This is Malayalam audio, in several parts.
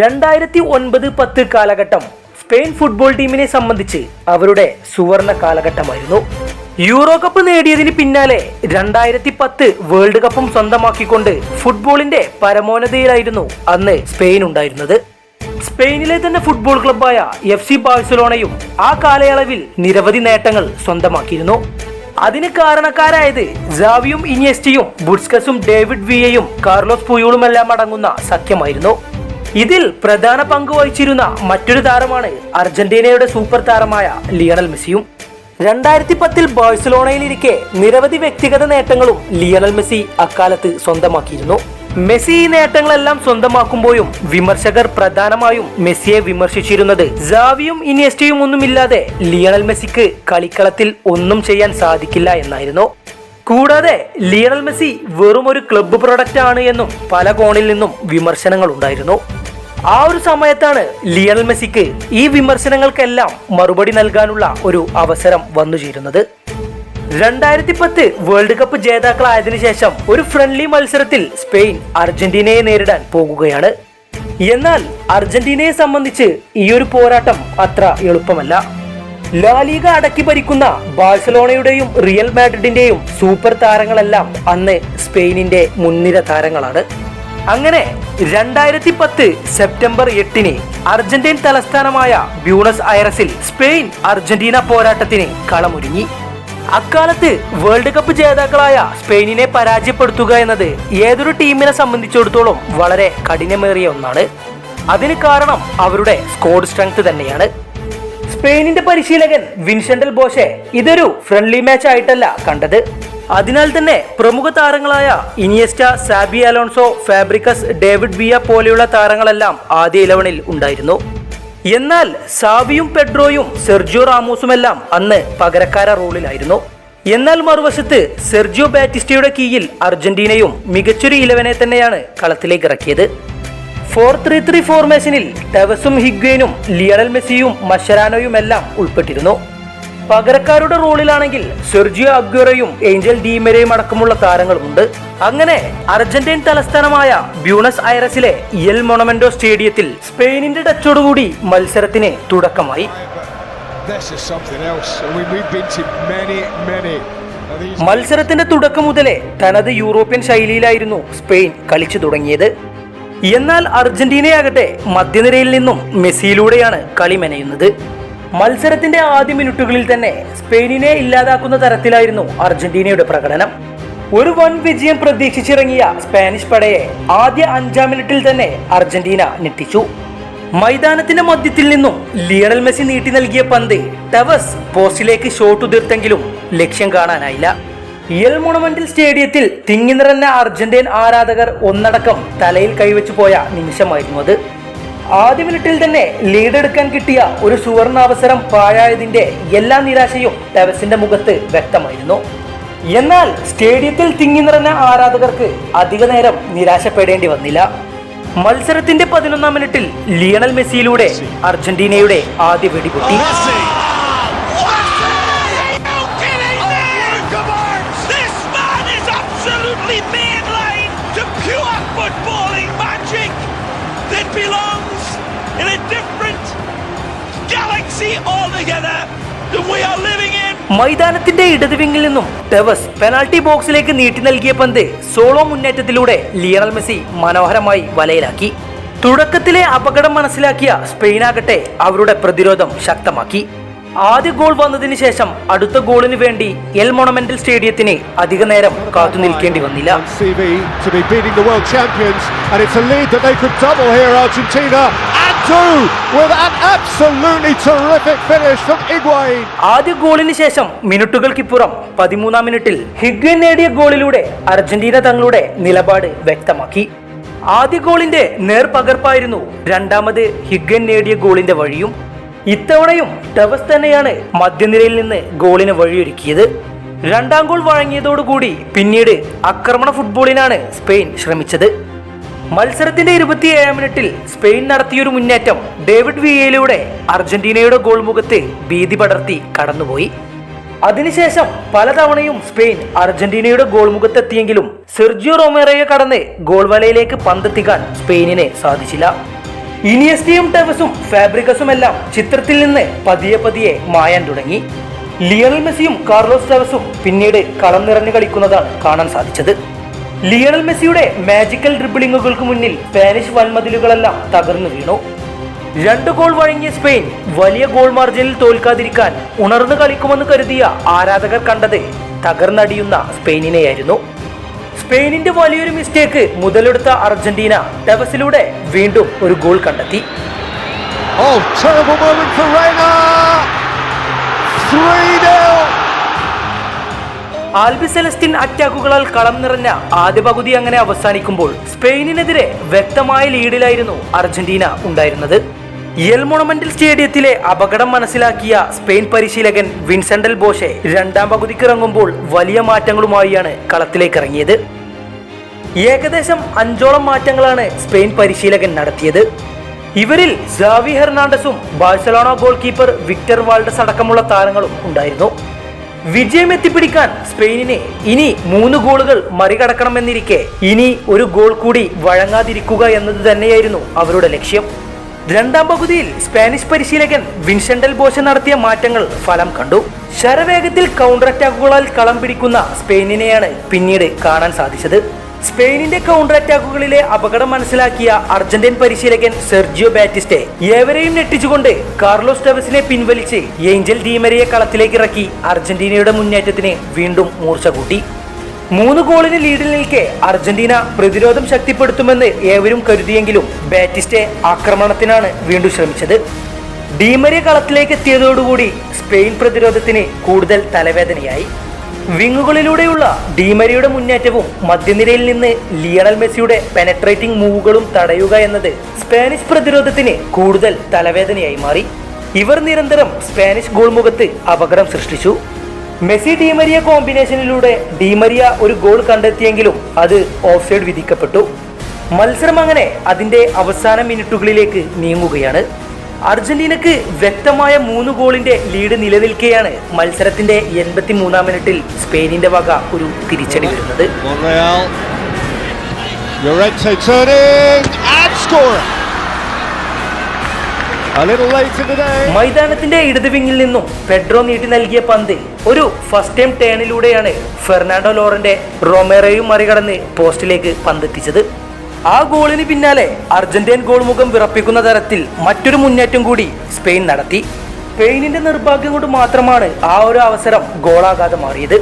രണ്ടായിരത്തി ഒൻപത് പത്ത് കാലഘട്ടം സ്പെയിൻ ഫുട്ബോൾ ടീമിനെ സംബന്ധിച്ച് അവരുടെ സുവർണ കാലഘട്ടമായിരുന്നു. യൂറോ കപ്പ് നേടിയതിന് പിന്നാലെ രണ്ടായിരത്തി പത്ത് വേൾഡ് കപ്പും സ്വന്തമാക്കിക്കൊണ്ട് ഫുട്ബോളിന്റെ പരമോന്നതയിലായിരുന്നു അന്ന് സ്പെയിൻ ഉണ്ടായിരുന്നത്. സ്പെയിനിലെ തന്നെ ഫുട്ബോൾ ക്ലബ്ബായ എഫ് സി ബാഴ്സലോണയും ആ കാലയളവിൽ നിരവധി നേട്ടങ്ങൾ സ്വന്തമാക്കിയിരുന്നു. അതിന് കാരണക്കാരായത് ജാവിയും ഇനിയസ്റ്റിയും ബുഡ്സ്കസും ഡേവിഡ് വിയയും കാർലോസ് പുയൂളുമെല്ലാം അടങ്ങുന്ന സഖ്യമായിരുന്നു. ഇതിൽ പ്രധാന പങ്ക് വഹിച്ചിരുന്ന മറ്റൊരു താരമാണ് അർജന്റീനയുടെ സൂപ്പർ താരമായ ലിയണൽ മെസ്സിയും. രണ്ടായിരത്തി പത്തിൽ ബാഴ്സലോണയിലിരിക്കെ നിരവധി വ്യക്തിഗത നേട്ടങ്ങളും ലിയണൽ മെസ്സി അക്കാലത്ത് സ്വന്തമാക്കിയിരുന്നു. മെസ്സി ഈ നേട്ടങ്ങളെല്ലാം സ്വന്തമാക്കുമ്പോഴും വിമർശകർ പ്രധാനമായും മെസ്സിയെ വിമർശിച്ചിരുന്നത് ജാവിയും ഇനിയസ്റ്റയും ഒന്നുമില്ലാതെ ലിയണൽ മെസ്സിക്ക് കളിക്കളത്തിൽ ഒന്നും ചെയ്യാൻ സാധിക്കില്ല എന്നായിരുന്നു. കൂടാതെ ലിയണൽ മെസ്സി വെറും ഒരു ക്ലബ്ബ് പ്രൊഡക്റ്റ് ആണ് എന്നും പല കോണിൽ നിന്നും വിമർശനങ്ങൾ ഉണ്ടായിരുന്നു. ആ ഒരു സമയത്താണ് ലിയണൽ മെസ്സിക്ക് ഈ വിമർശനങ്ങൾക്കെല്ലാം മറുപടി നൽകാനുള്ള ഒരു അവസരം വന്നു ചേരുന്നത്. രണ്ടായിരത്തി പത്ത് വേൾഡ് കപ്പ് ജേതാക്കളായതിനു ശേഷം ഒരു ഫ്രണ്ട്ലി മത്സരത്തിൽ സ്പെയിൻ അർജന്റീനയെ നേരിടാൻ പോകുകയാണ്. എന്നാൽ അർജന്റീനയെ സംബന്ധിച്ച് ഈ ഒരു പോരാട്ടം അത്ര എളുപ്പമല്ല. ലാലിക അടക്കി ഭരിക്കുന്ന ബാഴ്സലോണയുടെയും റിയൽ മാഡ്രിഡിന്റെയും സൂപ്പർ താരങ്ങളെല്ലാം അന്ന് സ്പെയിനിന്റെ മുൻനിര താരങ്ങളാണ്. അങ്ങനെ രണ്ടായിരത്തി പത്ത് സെപ്റ്റംബർ എട്ടിന് അർജന്റീൻ തലസ്ഥാനമായ ബ്യൂണസ് ഐറസിൽ സ്പെയിൻ അർജന്റീന പോരാട്ടത്തിന് കളമൊരുങ്ങി. അക്കാലത്ത് വേൾഡ് കപ്പ് ജേതാക്കളായ സ്പെയിനിനെ പരാജയപ്പെടുത്തുക എന്നത് ഏതൊരു ടീമിനെ സംബന്ധിച്ചിടത്തോളം വളരെ കഠിനമേറിയ ഒന്നാണ്. അതിന് കാരണം അവരുടെ സ്കോഡ് സ്ട്രെങ്ത് തന്നെയാണ്. സ്പെയിനിന്റെ പരിശീലകൻ വിൻസെന്റൽ ബോഷെ ഇതൊരു ഫ്രണ്ട്ലി മാച്ച് ആയിട്ടല്ല കണ്ടത്. അതിനാൽ തന്നെ പ്രമുഖ താരങ്ങളായ Iniesta Xabi Alonso Fabregas David Villa പോലെയുള്ള താരങ്ങളെല്ലാം ആദ്യ ഇലവനിൽ ഉണ്ടായിരുന്നു. എന്നാൽ സാബിയും പെഡ്രോയും സെർജിയോ റാമോസുമെല്ലാം അന്ന് പകരക്കാര റോളിലായിരുന്നു. എന്നാൽ മറുവശത്ത് സെർജിയോ ബാറ്റിസ്റ്റയുടെ കീഴിൽ അർജന്റീനയും മികച്ചൊരു ഇലവനെ തന്നെയാണ് കളത്തിലേക്ക് ഇറക്കിയത്. ഫോർ ത്രീ ത്രീ ഫോർമേഷനിൽ ടെവസും ഹിഗ്വേനും ലിയണൽ മെസ്സിയും മഷരാനോയും എല്ലാം ഉൾപ്പെട്ടിരുന്നു. പകരക്കാരുടെ റോളിലാണെങ്കിൽ സെർജിയോ അഗ്വറയും ഏഞ്ചൽ ഡീമരയും അടക്കമുള്ള താരങ്ങളുമുണ്ട് അങ്ങനെ അർജന്റീൻ തലസ്ഥാനമായ ബ്യൂണസ് ഐറസിലെ എൽ മൊണമെന്റോ സ്റ്റേഡിയത്തിൽ സ്പെയിനിന്റെ ടച്ചോടുകൂടി മത്സരത്തിന് തുടക്കമായി. മത്സരത്തിന്റെ തുടക്കം മുതലേ തനത് യൂറോപ്യൻ ശൈലിയിലായിരുന്നു സ്പെയിൻ കളിച്ചു തുടങ്ങിയത്. എന്നാൽ അർജന്റീനയാകട്ടെ മധ്യനിരയിൽ നിന്നും മെസ്സിയിലൂടെയാണ് കളി മെനയുന്നത്. മത്സരത്തിന്റെ ആദ്യ മിനിറ്റുകളിൽ തന്നെ സ്പെയിനിനെ ഇല്ലാതാക്കുന്ന തരത്തിലായിരുന്നു അർജന്റീനയുടെ പ്രകടനം. ഒരു വൻ വിജയം പ്രതീക്ഷിച്ചിറങ്ങിയ സ്പാനിഷ് പടയെ ആദ്യ അഞ്ചാം മിനിറ്റിൽ തന്നെ അർജന്റീന ഞെട്ടിച്ചു. മൈതാനത്തിന്റെ മധ്യത്തിൽ നിന്നും ലിയണൽ മെസ്സി നീട്ടി നൽകിയ പന്ത് ടവസ് പോസ്റ്റിലേക്ക് ഷോട്ട് ഉതിർത്തെങ്കിലും ലക്ഷ്യം കാണാനായില്ല. എൽ മൊണമെന്റൽ സ്റ്റേഡിയത്തിൽ തിങ്ങി നിറഞ്ഞ അർജന്റീൻ ആരാധകർ ഒന്നടക്കം തലയിൽ കൈവച്ചു പോയ നിമിഷമായിരുന്നു അത്. ആദ്യ മിനിറ്റിൽ തന്നെ ലീഡെടുക്കാൻ കിട്ടിയ ഒരു സുവർണാവസരം പാഴായതിന്റെ എല്ലാ നിരാശയും ടെവസിന്റെ മുഖത്ത് വ്യക്തമായിരുന്നു. എന്നാൽ സ്റ്റേഡിയത്തിൽ തിങ്ങി നിറഞ്ഞ ആരാധകർക്ക് അധിക നേരം നിരാശപ്പെടേണ്ടി വന്നില്ല. മത്സരത്തിന്റെ പതിനൊന്നാം മിനിറ്റിൽ ലിയണൽ മെസ്സിയിലൂടെ അർജന്റീനയുടെ ആദ്യ വെടിപൊട്ടി. മൈതാനത്തിന്റെ ഇടതുവിങ്ങിൽ നിന്നും ടെവസ് പെനാൾട്ടി ബോക്സിലേക്ക് നീട്ടി നൽകിയ പന്ത് സോളോ മുന്നേറ്റത്തിലൂടെ ലിയണൽ മെസ്സി മനോഹരമായി വലയിലാക്കി. തുടക്കത്തിലെ അപകടം മനസ്സിലാക്കിയ സ്പെയിനാകട്ടെ അവരുടെ പ്രതിരോധം ശക്തമാക്കി. ആദ്യ ഗോൾ വന്നതിന് ശേഷം അടുത്ത ഗോളിന് വേണ്ടി എൽ മൊണമെന്റൽ സ്റ്റേഡിയത്തിന് അധിക നേരം കാത്തു നിൽക്കേണ്ടി വന്നില്ല. On CV to be beating the world champions, and it's a lead that they could double here, Argentina, ആദ്യ ഗോളിന് ശേഷം മിനിറ്റുകൾക്കിപ്പുറം പതിമൂന്നാം മിനിറ്റിൽ ഹിഗ്വൻ നേടിയ ഗോളിലൂടെ അർജന്റീന തങ്ങളുടെ നിലപാട് വ്യക്തമാക്കി. ആദ്യ ഗോളിന്റെ നേർപകർപ്പായിരുന്നു രണ്ടാമത് ഹിഗ്വൻ നേടിയ ഗോളിന്റെ വഴിയും. ഇത്തവണയും ടവസ് തന്നെയാണ് മധ്യനിരയിൽ നിന്ന് ഗോളിന് വഴിയൊരുക്കിയത്. രണ്ടാം ഗോൾ വഴങ്ങിയതോടുകൂടി പിന്നീട് ആക്രമണ ഫുട്ബോളിനാണ് സ്പെയിൻ ശ്രമിച്ചത്. മത്സരത്തിന്റെ ഇരുപത്തിയേഴാം മിനിറ്റിൽ സ്പെയിൻ നടത്തിയൊരു മുന്നേറ്റം ഡേവിഡ് വിയയിലൂടെ അർജന്റീനയുടെ ഗോൾ മുഖത്ത് ഭീതി പടർത്തി കടന്നുപോയി. അതിനുശേഷം പലതവണയും സ്പെയിൻ അർജന്റീനയുടെ ഗോൾ മുഖത്തെത്തിയെങ്കിലും സെർജിയോ റോമേറയെ കടന്ന് ഗോൾ വലയിലേക്ക് പന്തെത്തിക്കാൻ സ്പെയിനിന് സാധിച്ചില്ല. ഇനിയസ്റ്റിയും ടെവസും ഫാബ്രിക്കസും എല്ലാം ചിത്രത്തിൽ നിന്ന് പതിയെ പതിയെ മായാൻ തുടങ്ങി. ലിയണൽ മെസ്സിയും കാർലോസ് ടെവസും പിന്നീട് കളം നിറഞ്ഞു കളിക്കുന്നതാണ് കാണാൻ സാധിച്ചത്. ലിയണൽ മെസ്സിയുടെ മാജിക്കൽ ഡ്രിബിളിങ്ങുകൾക്ക് മുന്നിൽ സ്പാനിഷ് വൻമതിലുകളെല്ലാം തകർന്നു വീണു രണ്ട് ഗോൾ വഴങ്ങിയ സ്പെയിൻ വലിയ ഗോൾ മാർജിനിൽ തോൽക്കാതിരിക്കാൻ ഉണർന്നു കളിക്കുമെന്ന് കരുതിയ ആരാധകർ കണ്ടത് തകർന്നടിയുന്ന സ്പെയിനിനെയായിരുന്നു സ്പെയിനിന്റെ വലിയൊരു മിസ്റ്റേക്ക് മുതലെടുത്ത അർജന്റീന ടെവസിലൂടെ വീണ്ടും ഒരു ഗോൾ കണ്ടെത്തി Oh, terrible moment for Reina! 3 0. Albiceleste അറ്റാക്കുകളാൽ കളം നിറഞ്ഞ ആദ്യ പകുതി അങ്ങനെ അവസാനിക്കുമ്പോൾ സ്പെയിനിനെതിരെ വ്യക്തമായ ലീഡിലായിരുന്നു അർജന്റീന ഉണ്ടായിരുന്നത്. എൽ മൊണമെന്റൽ സ്റ്റേഡിയത്തിലെ അപകടം മനസ്സിലാക്കിയ സ്പെയിൻ പരിശീലകൻ വിൻസെന്റൽ ബോഷെ രണ്ടാം പകുതിക്ക് ഇറങ്ങുമ്പോൾ വലിയ മാറ്റങ്ങളുമായാണ് കളത്തിലേക്ക് ഇറങ്ങിയത്. ഏകദേശം അഞ്ചോളം മാറ്റങ്ങളാണ് സ്പെയിൻ പരിശീലകൻ നടത്തിയത്. ഇവരിൽ ജാവി ഹെർണാണ്ടസും Barcelona goalkeeper Victor Valdes അടക്കമുള്ള താരങ്ങളും ഉണ്ടായിരുന്നു. വിജയം എത്തിപ്പിടിക്കാൻ സ്പെയിനിന് ഇനി മൂന്ന് ഗോളുകൾ മറികടക്കണമെന്നിരിക്കെ. ഇനി ഒരു ഗോൾ കൂടി വഴങ്ങാതിരിക്കുക എന്നത് തന്നെയായിരുന്നു അവരുടെ ലക്ഷ്യം. രണ്ടാം പകുതിയിൽ സ്പാനിഷ് പരിശീലകൻ വിൻസെന്റൽ ബോഷ നടത്തിയ മാറ്റങ്ങൾ ഫലം കണ്ടു. ശരവേഗത്തിൽ കൗണ്ടർ അറ്റാക്കുകളാൽ കളം പിടിക്കുന്ന സ്പെയിനിനെയാണ് പിന്നീട് കാണാൻ സാധിച്ചത്. സ്പെയിനിന്റെ കൗണ്ടർ അറ്റാക്കുകളിലെ അപകടം മനസ്സിലാക്കിയ അർജന്റീൻ പരിശീലകൻ സെർജിയോ ബാറ്റിസ്റ്റെ ഏവരെയും ഞെട്ടിച്ചുകൊണ്ട് കാർലോസ് ടെവസിനെ പിൻവലിച്ച് ഏഞ്ചൽ ഡീമരയെ കളത്തിലേക്ക് ഇറക്കി അർജന്റീനയുടെ മുന്നേറ്റത്തിന് വീണ്ടും മൂർച്ച കൂട്ടി. മൂന്ന് ഗോളിന് ലീഡിൽ നിൽക്കെ അർജന്റീന പ്രതിരോധം ശക്തിപ്പെടുത്തുമെന്ന് ഏവരും കരുതിയെങ്കിലും ബാറ്റിസ്റ്റെ ആക്രമണത്തിനാണ് വീണ്ടും ശ്രമിച്ചത്. ഡീമരിയ കളത്തിലേക്ക് എത്തിയതോടുകൂടി സ്പെയിൻ പ്രതിരോധത്തിന് കൂടുതൽ തലവേദനയായി. വിങ്ങുകളിലൂടെയുള്ള ഡീമരിയുടെ മുന്നേറ്റവും മധ്യനിരയിൽ നിന്ന് ലിയണൽ മെസ്സിയുടെ പെനട്രേറ്റിംഗ് മൂവുകളും തടയുക എന്നത് സ്പാനിഷ് പ്രതിരോധത്തിന് കൂടുതൽ തലവേദനയായി മാറി. ഇവർ നിരന്തരം സ്പാനിഷ് ഗോൾ മുഖത്ത് അപകടം സൃഷ്ടിച്ചു. മെസ്സി ഡീമരിയ കോമ്പിനേഷനിലൂടെ ഡീമരിയ ഒരു ഗോൾ കണ്ടെത്തിയെങ്കിലും അത് ഓഫ് സൈഡ് വിധിക്കപ്പെട്ടു. മത്സരം അങ്ങനെ അതിന്റെ അവസാന മിനിറ്റുകളിലേക്ക് നീങ്ങുകയാണ്. അർജന്റീനക്ക് വ്യക്തമായ മൂന്ന് ഗോളിന്റെ ലീഡ് നിലനിൽക്കെയാണ് മത്സരത്തിന്റെ എൺപത്തി മൂന്നാം മിനിറ്റിൽ സ്പെയിനിന്റെ വക ഒരു തിരിച്ചടി വരുന്നത്. മൈതാനത്തിന്റെ ഇടത് വിങ്ങിൽ നിന്നും പെഡ്രോ നീട്ടി നൽകിയ പന്ത് ഒരു ഫസ്റ്റ് ടൈം ടേണിലൂടെയാണ് ഫെർണാണ്ടോ ലോറന്റെ റൊമേറയും മറികടന്ന് പോസ്റ്റിലേക്ക് പന്തെത്തിച്ചത്. ആ ഗോളിന് പിന്നാലെ അർജന്റീൻ ഗോൾ മുഖം വിറപ്പിക്കുന്ന തരത്തിൽ മറ്റൊരു മുന്നേറ്റം കൂടി സ്പെയിൻ നടത്തി. സ്പെയിനിന്റെ നിർഭാഗ്യം കൊണ്ട് മാത്രമാണ് ആ ഒരു അവസരം ഗോളാകാതെ മാറിയത്.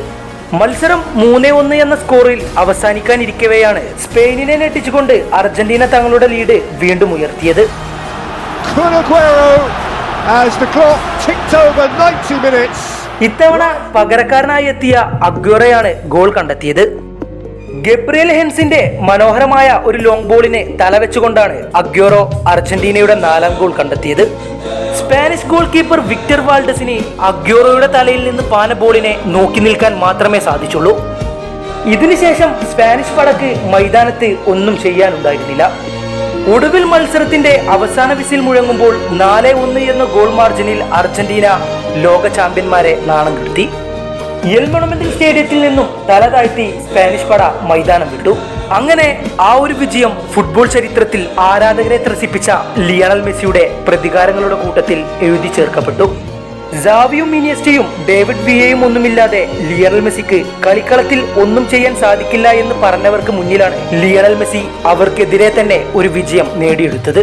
മത്സരം മൂന്നേ ഒന്ന് എന്ന സ്കോറിൽ അവസാനിക്കാനിരിക്കവെയാണ് സ്പെയിനിനെ ഞെട്ടിച്ചുകൊണ്ട് അർജന്റീന തങ്ങളുടെ ലീഡ് വീണ്ടും ഉയർത്തിയത്. As the clock ticked over 90 minutes. ഇത്തവണ പകരക്കാരനായി എത്തിയ അഗ്വറയാണ് ഗോൾ കണ്ടെത്തിയത്. ഗബ്രിയൽ ഹെൻസിന്റെ മനോഹരമായ ഒരു ലോങ് ബോളിനെ തലവെച്ചുകൊണ്ടാണ് അഗ്യോറോ അർജന്റീനയുടെ നാലാം ഗോൾ കണ്ടെത്തിയത്. സ്പാനിഷ് ഗോൾ കീപ്പർ വിക്ടർ വാൾഡസിന് അഗ്യോറോയുടെ തലയിൽ നിന്ന് പാന ബോളിനെ നോക്കി നിൽക്കാൻ മാത്രമേ സാധിച്ചുള്ളൂ. ഇതിനുശേഷം സ്പാനിഷ് പടക്ക് മൈതാനത്ത് ഒന്നും ചെയ്യാനുണ്ടായിരുന്നില്ല. ഒടുവിൽ മത്സരത്തിന്റെ അവസാന വിസിൽ മുഴങ്ങുമ്പോൾ നാല് ഒന്ന് എന്ന ഗോൾ മാർജിനിൽ അർജന്റീന ലോക ചാമ്പ്യന്മാരെ നാണം കെടുത്തി. എൽ മൊണമെന്റൽ സ്റ്റേഡിയത്തിൽ നിന്നും തല താഴ്ത്തി സ്പാനിഷ് പട മൈതാനം വിട്ടു. അങ്ങനെ ആ ഒരു വിജയം ഫുട്ബോൾ ചരിത്രത്തിൽ ആരാധകരെ ത്രസിപ്പിച്ച ലിയണൽ മെസ്സിയുടെ പ്രതികാരങ്ങളുടെ കൂട്ടത്തിൽ എഴുതി ചേർക്കപ്പെട്ടു. ജാവിയും ഇനിയസ്റ്റയും ഡേവിഡ് വിയയും ഒന്നുമില്ലാതെ ലിയണൽ മെസ്സിക്ക് കളിക്കളത്തിൽ ഒന്നും ചെയ്യാൻ സാധിക്കില്ല എന്ന് പറഞ്ഞവർക്ക് മുന്നിലാണ് ലിയണൽ മെസ്സി അവർക്കെതിരെ തന്നെ ഒരു വിജയം നേടിയെടുത്തത്.